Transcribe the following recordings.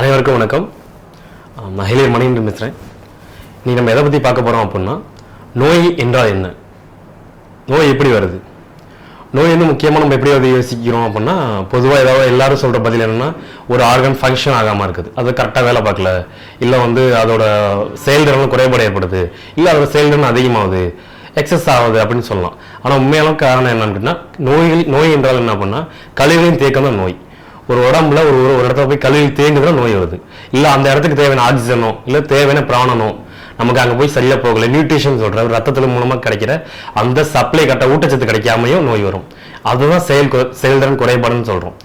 அனைவருக்கும் வணக்கம். அஹ் மகளிர் மணின்று பேசுகிறேன் நீ நம்ம எதை பற்றி பார்க்க போகிறோம் அப்படின்னா நோய் என்றால் என்ன? நோய் எப்படி வருது? நோய் வந்து முக்கியமாக நம்ம எப்படி வந்து யோசிக்கிறோம் அப்படின்னா பொதுவாக ஏதாவது எல்லாரும் சொல்கிற பதில் என்னென்னா ஒரு ஆர்கன் ஃபங்க்ஷன் ஆகாமல் இருக்குது. அது கரெக்டாக வேலை பார்க்கல. இல்லை வந்து அதோட செயல்திறன் குறைபாடு ஏற்படுது. இல்லை அதோட செயல்திறன் அதிகமாகுது. எக்ஸஸ் ஆகுது அப்படின்னு சொல்லலாம். ஆனால் உண்மையான காரணம் என்னன்னு கேட்டால் நோய்கள் நோய் என்றால் என்ன அப்படின்னா கழிவுகளின் தேக்கம் தான் நோய். ஒரு உடம்புல ஒரு ஒரு இடத்துல போய் கழுவி தேங்குதுன்னா நோய் வருது. இல்லை அந்த இடத்துக்கு தேவையான ஆக்சிஜனோ இல்லை தேவையான பிராணனோ நமக்கு அங்கே போய் சரியாக போகல. நியூட்ரிஷன் சொல்கிற ரத்தத்தில் மூலமாக கிடைக்கிற அந்த சப்ளை கட்ட ஊட்டச்சத்து கிடைக்காமையும் நோய் வரும். அதுதான் செயல் செயல்திறன் குறைபாடுன்னு சொல்கிறோம்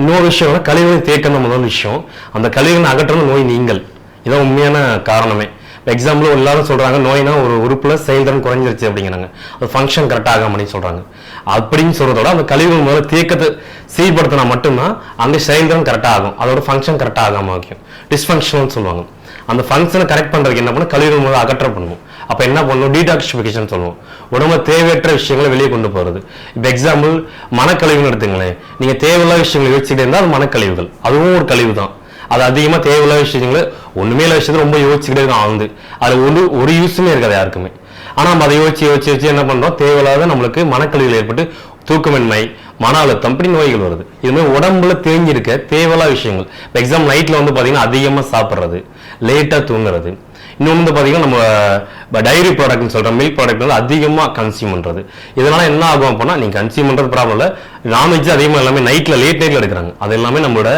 இன்னொரு விஷயம் கழிவுகளை தேக்கணும் முதல் விஷயம். அந்த கழிவுகளை அகற்றணும் நோய் நீங்கள் இதான் உண்மையான காரணமே. இப்போ எக்ஸாம்பிள் எல்லாரும் சொல்கிறாங்க நோய்னா ஒரு உறுப்பில் செயல்திறன் குறைஞ்சிருச்சு அப்படிங்கிறாங்க. அது ஃபங்க்ஷன் கரெக்டாக ஆகாம அப்படின்னு அப்படின்னு சொல்றதோட அந்த கழிவுகள் முதல்ல தேக்கத்தை சீர்படுத்தினா மட்டும்தான் அந்த செயல்திறன் கரெக்டாக ஆகும். அதோட ஃபங்க்ஷன் கரெக்டாக ஆகாம ஆகும் டிஸ்ஃபங்க்ஷன் சொல்லுவாங்க. அந்த ஃபங்க்ஷனை கரெக்ட் பண்ணுறதுக்கு என்ன பண்ணணும் கழிவுகள் முதல்ல அகற்ற பண்ணுவோம் அப்போ என்ன பண்ணணும் டீடாக்சிஃபிகேஷன் சொல்லுவோம். உடம்பு தேவையற்ற விஷயங்களை வெளியே கொண்டு போகிறது இப்போ எக்ஸாம்பிள் மனக்கழிவுன்னு எடுத்துங்களேன். நீங்கள் தேவையில்லாத விஷயங்களை யோசிச்சுட்டே இருந்தால் அது மனக்கழிவுகள். அதுவும் ஒரு கழிவு தான் அது அதிகமாக தேவையில்லாத விஷயங்களை ஒன்றுமே இல்லை விஷயத்தை ரொம்ப யோசிச்சுக்கிட்டே இருக்கும் ஆழ்ந்து. அது ஒரு ஒரு யூஸுமே இருக்காது யாருக்குமே. ஆனால் நம்ம அதை யோசிச்சு யோசிச்சு யோசிச்சு என்ன பண்ணுறோம் தேவையில்லாத நம்மளுக்கு மனக்கழிவுகள் ஏற்பட்டு தூக்கமின்மை மன அழுத்தம் இப்படி நோய்கள் வருது. இது மாதிரி உடம்புல தேங்கியிருக்க தேவையில்லாத விஷயங்கள். இப்போ எக்ஸாம் நைட்டில் வந்து பார்த்தீங்கன்னா அதிகமாக சாப்பிட்றது லேட்டாக தூங்குறது. இன்னொன்று வந்து பார்த்தீங்கன்னா நம்ம இப்போ டைரி ப்ராடக்ட்னு சொல்கிற மில்க் ப்ராடக்ட் வந்து அதிகமாக கன்சியூம் பண்ணுறது இதனால என்ன ஆகும் அப்படின்னா நீங்கள் கன்சியூம் பண்ணுறது ப்ராப்ளம் இல்லை. நான்வெஜ் அதிகமாக எல்லாமே நைட்டில் லேட் நைட்டில் எடுக்கிறாங்க. அது எல்லாமே நம்மளோட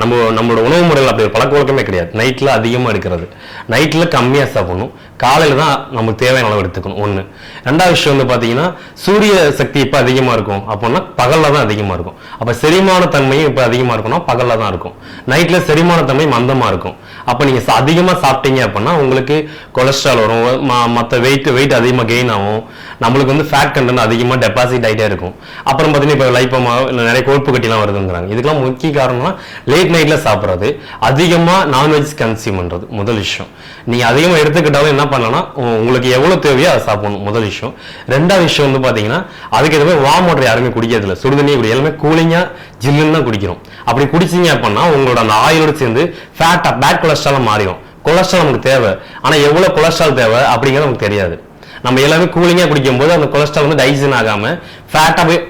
நம்ம நம்மளோட உணவு முறையில் அப்படி ஒரு பழக்க வழக்கமே கிடையாது. நைட்டில் அதிகமாக எடுக்கிறது. நைட்டில் கம்மியாக சாப்பிடணும். காலையில் தான் நமக்கு தேவையான அளவு எடுத்துக்கணும். ஒன்று ரெண்டாவது விஷயம் வந்து பார்த்தீங்கன்னா சூரிய சக்தி இப்போ அதிகமாக இருக்கும். அப்படின்னா பகலில் தான் அதிகமாக இருக்கும். அப்போ செரிமான தன்மையும் இப்போ அதிகமாக இருக்கும்னா பகலில் தான் இருக்கும். நைட்டில் செரிமான தன்மை மந்தமாக இருக்கும். அப்போ நீங்கள் அதிகமாக சாப்பிட்டீங்க அப்படின்னா உங்களுக்கு கொலஸ்ட்ரால் வரும் மற்ற வெயிட் வெயிட் அதிகமாக கெயின் ஆகும். நம்மளுக்கு வந்து ஃபேட் கண்டென்ட் அதிகமாக டெபாசிட் ஆகிட்டே இருக்கும். அப்புறம் பார்த்தீங்கன்னா இப்போ லைப்பமா இல்லை நிறைய கொழுப்பு கட்டிலாம் வருதுங்கிறாங்க. இதுக்கெல்லாம் முக்கிய காரணம்னா லேட் நைட்டில் சாப்பிட்றது. அதிகமாக நான்வெஜ் கன்சியூம் பண்ணுறது முதல் விஷயம். நீங்கள் அதிகமாக எடுத்துக்கிட்டாலும் என்ன பண்ணலாம் உங்களுக்கு எவ்வளோ தேவையோ அதை சாப்பிடணும். முதல் விஷயம். ரெண்டாவது விஷயம் வந்து பார்த்தீங்கன்னா அதுக்கு எதுவுமே வார்ம் வாட்டர் யாருமே குடிக்கிறதில்ல சுடுதண்ணி சுடுதண்ணியே குடி எல்லாமே கூலிங்காக ஜில்லுன்னு தான் குடிக்கிறோம். அப்படி குடிச்சீங்க அப்படின்னா உங்களோட அந்த ஆயிலோடு சேர்ந்து ஃபேட்டாக பேட் கொலஸ்ட்ராலாக மாறிடும். கொலஸ்ட்ரால் நமக்கு தேவை. ஆனால் எவ்வளோ கொலஸ்ட்ரால் தேவை அப்படிங்கிறது நமக்கு தெரியாது. நம்ம எல்லாமே கூலிங்காக குடிக்கும்போது அந்த கொலஸ்ட்ரால் வந்து டைஜன் ஆகாமல் ஃபேட்டாக போய்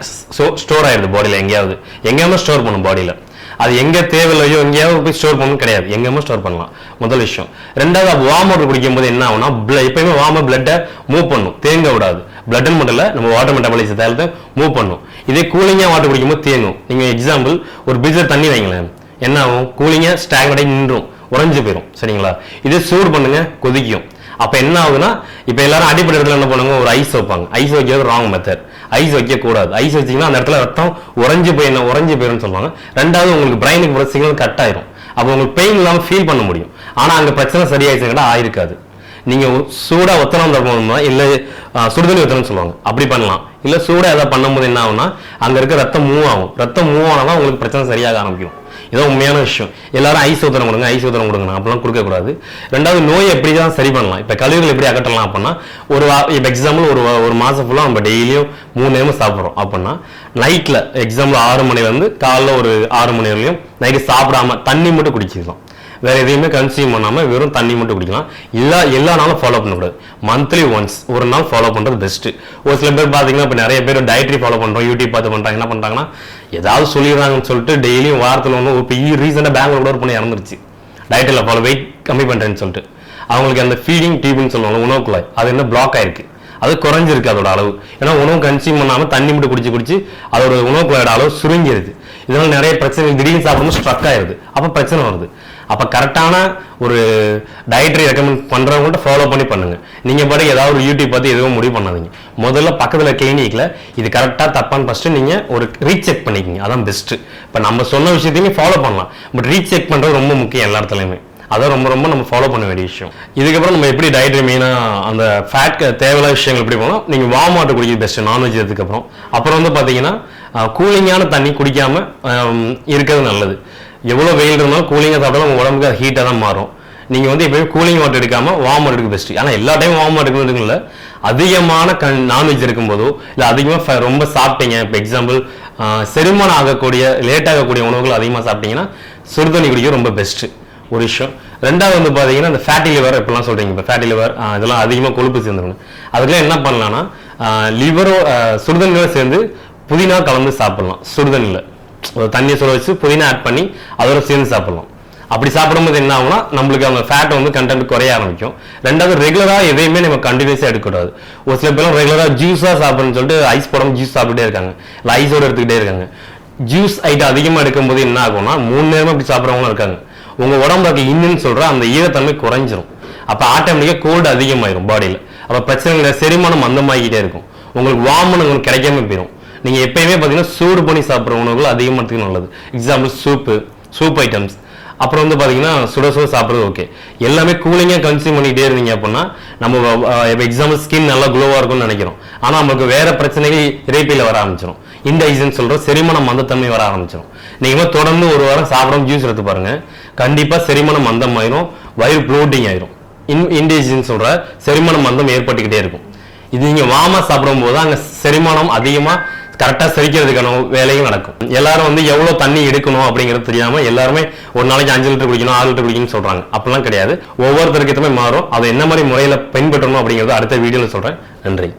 ஸ்டோர் ஆயிடுது பாடியில் எங்கேயாவது. எங்கேயாவது ஸ்டோர் பண்ணும் பாடியில் அது எங்கே தேவையில்லையோ எங்கேயாவது போய் ஸ்டோர் பண்ணணும் கிடையாது. எங்கேயுமே ஸ்டோர் பண்ணலாம். முதல் விஷயம். ரெண்டாவது வார்ம் வாட்டர் குடிக்கும்போது என்ன ஆகும்னா blood- எப்பயுமே வார்ம் பிளட்டை மூவ் பண்ணும். தேங்க விடாது. பிளட்னு மட்டும் இல்லை நம்ம வாட்டர் மெட்டபாலிசத்தை மூவ் பண்ணும். இதே கூலிங்காக வாட்டர் குடிக்கும்போது தேங்கும். நீங்கள் எக்ஸாம்பிள் ஒரு பீச்சர் தண்ணி வைங்களேன். என்ன ஆகும்? கூலிங்காக ஸ்டாக்னடாகி நின்றும். உறைஞ்சு போயிடும் சரிங்களா? இதே சூடு பண்ணுங்க கொதிக்கும். அப்போ என்ன ஆகுதுன்னா இப்போ எல்லாரும் அடிப்படை இடத்துல என்ன பண்ணுவாங்க? ஒரு ஐஸ் வைப்பாங்க. ஐஸ் வைக்கிறது ராங் மெத்தட் ஐஸ் வைக்க கூடாது ஐஸ் வச்சிங்கன்னா அந்த இடத்துல ரத்தம் உறைஞ்சு போய் என்ன உறைஞ்சு போயிடும்னு சொல்லுவாங்க. ரெண்டாவது உங்களுக்கு பிரெயினுக்கு போகிற சிக்னல் கட் ஆயிரும். அப்போ உங்களுக்கு பெயின் இல்லாமல் ஃபீல் பண்ண முடியும். ஆனால் அங்கே பிரச்சனை சரியாயிடுச்சுன்னா ஆயிருக்காது. நீங்கள் சூடாக ஒத்தனம் தரணும்னா இல்லை சுடுதண்ணி ஒத்தனம் சொல்லுவாங்க. அப்படி பண்ணலாம். இல்லை சூடாக எதாவது பண்ணும்போது என்ன ஆகும்னா அங்கே இருக்க ரத்தம் மூவ் ஆகும். ரத்தம் மூவ் ஆனால் உங்களுக்கு பிரச்சனை சரியாக ஆரம்பிக்கும். இதான் உண்மையான விஷயம். எல்லாரும் ஐஸ் சோதனை கொடுங்க ஐஸ் சோதனை கொடுங்க. அப்படிலாம் கொடுக்கக்கூடாது ரெண்டாவது நோய் எப்படி தான் சரி பண்ணலாம். இப்போ கழிவுகள் எப்படி அகற்றலாம் அப்படின்னா ஒரு இப்போ எக்ஸாம்பிள் ஒரு ஒரு மாதம் ஃபுல்லாக நம்ம டெய்லியும் மூணு நேரமும் சாப்பிட்றோம் அப்படின்னா நைட்டில் எக்ஸாம்பிள் ஆறு மணிலேருந்து காலைல ஒரு ஆறு மணி வரையும் நைட்டு சாப்பிடாம தண்ணி மட்டும் குடிச்சிக்கலாம் வேற எதையுமே கன்சியூம் பண்ணாம வெறும் தண்ணி மட்டும் குடிக்கலாம். எல்லா எல்லா நாளும் ஃபாலோ பண்ணக்கூடாது. மந்த்லி ஒன்ஸ் ஒரு நாள் ஃபாலோ பண்றது பெஸ்ட் ஒரு சில பேர் பாத்தீங்கன்னா இப்போ நிறைய பேர் டயட்ரி ஃபாலோ பண்றோம் யூடியூப் பார்த்து பண்றாங்க என்ன பண்றாங்கன்னா ஏதாவது சொல்லிடுறாங்கன்னு சொல்லிட்டு டெய்லியும் வாரத்தில் ஒன்று இப்போ ரீசெண்டாக பெங்களூர் கூட ஒரு பொண்ணு இறந்துருச்சு. டயட்டில் ஃபாலோ வெயிட் கம்மி பண்ணுறேன்னு சொல்லிட்டு. அவங்களுக்கு அந்த ஃபீடிங் டியூப்னு சொல்லுவாங்க உணவு குழாய் அது என்ன பிளாக் ஆயிருக்கு. அது குறைஞ்சிருக்கு அதோட அளவு. ஏன்னா உணவு கன்சியூம் பண்ணாமல் தண்ணி மட்டும் குடிச்சு குடிச்சு அதோட உணவு குழாயோட அளவு சுருங்கிருது. இதனால நிறைய பிரச்சனை திடீர்னு சாப்பிடும்போது ஸ்ட்ரக் ஆயிருது. அப்போ பிரச்சனை வருது. அப்போ கரெக்டான ஒரு டயட்ரி ரெக்கமெண்ட் பண்ணுறவங்கள்ட்ட ஃபாலோ பண்ணி பண்ணுங்கள் நீங்கள் பாட்டு ஏதாவது ஒரு யூடியூப் பார்த்து எதுவும் முடிவு பண்ணாதீங்க. முதல்ல பக்கத்தில் கிளினிக்கில் இது கரெக்டாக தப்பான்னு ஃபஸ்ட்டு நீங்கள் ஒரு ரீசெக் பண்ணிக்கங்க. அதான் பெஸ்ட்டு இப்போ நம்ம சொன்ன விஷயத்தையுமே ஃபாலோ பண்ணலாம். பட் ரீசெக் பண்ணுறது ரொம்ப முக்கியம் எல்லா இடத்துலையுமே. அதான் ரொம்ப ரொம்ப நம்ம ஃபாலோ பண்ண வேண்டிய விஷயம். இதுக்கப்புறம் நம்ம எப்படி டயட்ரி மெயினாக அந்த ஃபேட் தேவையில்லாத விஷயங்கள் எப்படி போகணும்? நீங்கள் வார்ம் வாட்டர் குடிக்கிறது பெஸ்ட்டு நான்வெஜ் இதுக்கப்புறம். அப்புறம் வந்து பார்த்தீங்கன்னா கூலிங்கான தண்ணி குடிக்காமல் இருக்கிறது நல்லது. எவ்வளோ வெயில் இருந்தாலும் கூலிங்காக சாப்பிட்டாலும் உங்கள் உடம்புக்கு அது ஹீட்டாக தான் மாறும். நீங்கள் வந்து எப்பயுமே கூலிங் வாட்டர் எடுக்காமல் வார்ம் வாட்டர் எடுக்க பெஸ்ட்டு ஆனால் எல்லா டைமும் வார்ம் வாட்டர் எடுக்கணும் அதிகமான கண் நான்வெஜ் இருக்கும்போதோ இல்லை அதிகமாக ரொம்ப சாப்பிட்டீங்க இப்போ எக்ஸாம்பிள் செரிமானம் ஆகக்கூடிய லேட் ஆகக்கூடிய உணவுகள் அதிகமாக சாப்பிட்டீங்கன்னா சுடுதண்ணி குடிக்க ரொம்ப பெஸ்ட்டு ஒரு விஷயம். ரெண்டாவது வந்து பார்த்தீங்கன்னா இந்த ஃபேட்டி லிவர் இப்பெல்லாம் சொல்கிறீங்க இப்போ ஃபேட்டி லிவர் இதெல்லாம் அதிகமாக கொழுப்பு சேர்ந்துருக்கணும் அதுக்கெல்லாம் என்ன பண்ணலாம்னா லிவரோ சுடுதண்ணியோட சேர்ந்து புதினா கலந்து சாப்பிட்லாம் சுடுதண்ணியில். தண்ணியை சுட வச்சு புதினா ஆட் பண்ணி அதோட சேர்ந்து சாப்பிடலாம். அப்படி சாப்பிடும்போது என்ன ஆகும்னா நம்மளுக்கு அந்த ஃபேட் வந்து கண்டென்ட் குறைய ஆரம்பிக்கும். ரெண்டாவது ரெகுலராக எதையுமே நம்ம கண்டினியூஸாக எடுக்கக்கூடாது. ஒரு சில பேரும் ரெகுலராக ஜூஸாக சாப்பிட்றேன்னு சொல்லிட்டு ஐஸ் போடாமல் ஜூஸ் சாப்பிட்டுட்டே இருக்காங்க. இல்லை ஐஸோட எடுத்துக்கிட்டே இருக்காங்க. ஜூஸ் ஐட்டம் அதிகமாக எடுக்கும்போது என்ன ஆகும்னா மூணு நேரமும் அப்படி சாப்பிட்றவங்களும் இருக்காங்க. உங்கள் உடம்புல இருக்க இன்னுன்னு சொல்கிற அந்த ஈரத்தன்மை குறைஞ்சிரும். அப்போ ஆட்டோமேட்டிக்காக கோல்டு அதிகமாயிரும் பாடியில் அப்போ பிரச்சனைகள் செரிமானம் மந்தமாகிக்கிட்டே இருக்கும். உங்களுக்கு வாமன் உங்களுக்கு கிடைக்காம போயிடும் நீங்கள் எப்பயுமே பார்த்தீங்கன்னா சூடு பண்ணி சாப்பிட்ற உணவுகள் அதிகமாக நல்லது. எக்ஸாம்பிள் சூப்பு சூப் ஐட்டம்ஸ் அப்புறம் வந்து பார்த்தீங்கன்னா சுட சுட சாப்பிட்றது ஓகே எல்லாமே கூலிங்காக கன்சியூம் பண்ணிகிட்டே இருந்தீங்க அப்படின்னா நம்ம இப்போ எக்ஸாம்பிள் ஸ்கின் நல்லா க்ளோவாக இருக்கும்னு நினைக்கிறோம். ஆனால் நமக்கு வேறு பிரச்சனைகள் இறைப்பியில் வர ஆரம்பிச்சிடும் இந்த ஐசன் சொல்கிறோம் செரிமானம் மந்தத்தன்மை வர ஆரம்பிச்சிடும் நீங்கள் தொடர்ந்து ஒரு வாரம் சாப்பிடாம ஜூஸ் எடுத்து பாருங்கள் கண்டிப்பாக செரிமணம் மந்தம் ஆயிரும். வயிறு ப்ளோட்டிங் ஆயிரும். இன் இன்டிஜின் சொல்கிற செரிமணம் மந்தம் ஏற்பட்டுக்கிட்டே இருக்கும். இது நீங்கள் வாமா சாப்பிடும்போது அங்கே செரிமானம் அதிகமாக கரெக்டாக செரிக்கிறதுக்கான வேலையும் நடக்கும். எல்லாரும் வந்து எவ்வளோ தண்ணி எடுக்கணும் அப்படிங்கிறது தெரியாம எல்லாருமே ஒரு நாளைக்கு அஞ்சு லிட்டர் குடிக்கணும் ஆறு லிட்டர் குடிக்கணும்னு சொல்றாங்க. அப்படிலாம் கிடையாது. ஒவ்வொருத்தருக்கு மாறும். அதை என்ன மாதிரி முறையில் பின்பற்றணும் அப்படிங்கிறது அடுத்த வீடியோவில் சொல்றேன். நன்றி.